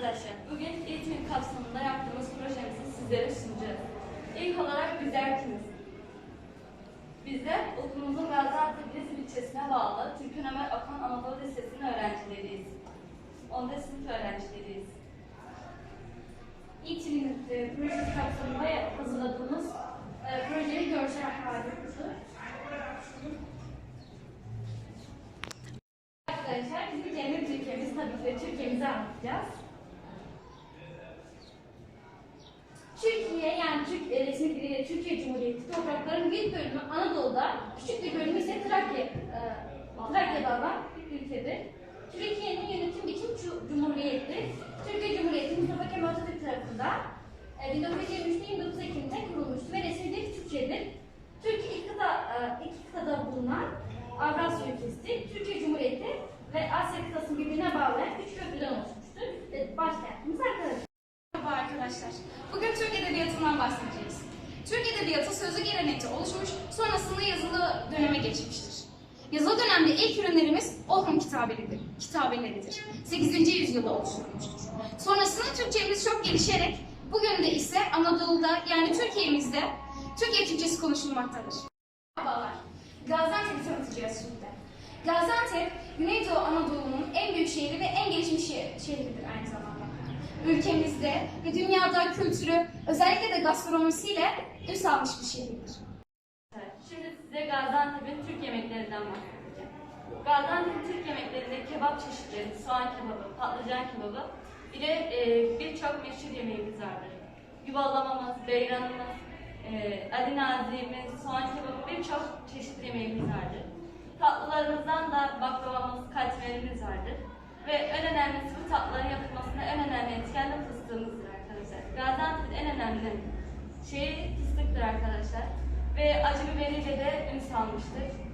arkadaşlar. Bugün eğitim kapsamında yaptığımız projemizi sizlere sunacağız. İlk olarak bizler kimiz? Bizler okulumuzun Gaziantep ilçesine bağlı Türkün Ömer Akan Anadolu Lisesi'nin öğrencileriyiz. 10. sınıf öğrencileriyiz. İTİ'nin e, projesi kapsamında hazırladığımız e, projeyi görsel kutu. Arkadaşlar bizim kendi ülkemiz tabii ki Türkiye'mizi anlatacağız. Türkiye yani Türk e, resmi diliyle Türkiye Cumhuriyeti topraklarının bir bölümü Anadolu'da, küçük bir bölümü ise Trakya, e, Trakya'da olan bir ülkedir. Türkiye'nin yönetim biçim Cu- Cumhuriyeti, Türkiye Cumhuriyeti Mustafa Kemal Atatürk tarafından e, 1923'te 29 Ekim'de kurulmuştur ve resmi dil Türkçedir. Türkiye ilk, kıta, e, iki kıtada bulunan Avrasya ülkesi, arkadaşlar. Bugün Türk Edebiyatı'ndan bahsedeceğiz. Türk Edebiyatı sözlü gelenekte oluşmuş, sonrasında yazılı döneme geçmiştir. Yazılı dönemde ilk ürünlerimiz Orhun kitabeleridir. kitabeleridir. 8. yüzyılda oluşturulmuştur. Sonrasında Türkçemiz çok gelişerek, bugün de ise Anadolu'da yani Türkiye'mizde Türkiye Türkçesi konuşulmaktadır. Merhabalar. Gaziantep'i tanıtacağız şimdi. Gaziantep, Güneydoğu Anadolu'nun en büyük şehri ve en gelişmiş şeh- şehridir aynı zamanda. Ülkemizde ve dünyada kültürü, özellikle de gastronomisiyle ün salmış bir şehirdir. Şimdi size Gaziantep'in Türk yemeklerinden bahsedeceğim. Gaziantep'in Türk yemeklerinde kebap çeşitleri, soğan kebabı, patlıcan kebabı, bir de e, birçok meşhur yemeğimiz vardır. Yuvalamamız, beyranımız, e, Ali Nazi'miz, soğan kebabı birçok çeşitli yemeğimiz vardır. Tatlılarımızdan da baklavamız, katmerimiz vardır. Ve en önemlisi bu tatlıların yapılmasında en önemli etken de fıstığımızdır arkadaşlar. Gaziantep'in en önemli şeyi fıstıktır arkadaşlar. Ve acı biberiyle de ün salmıştır.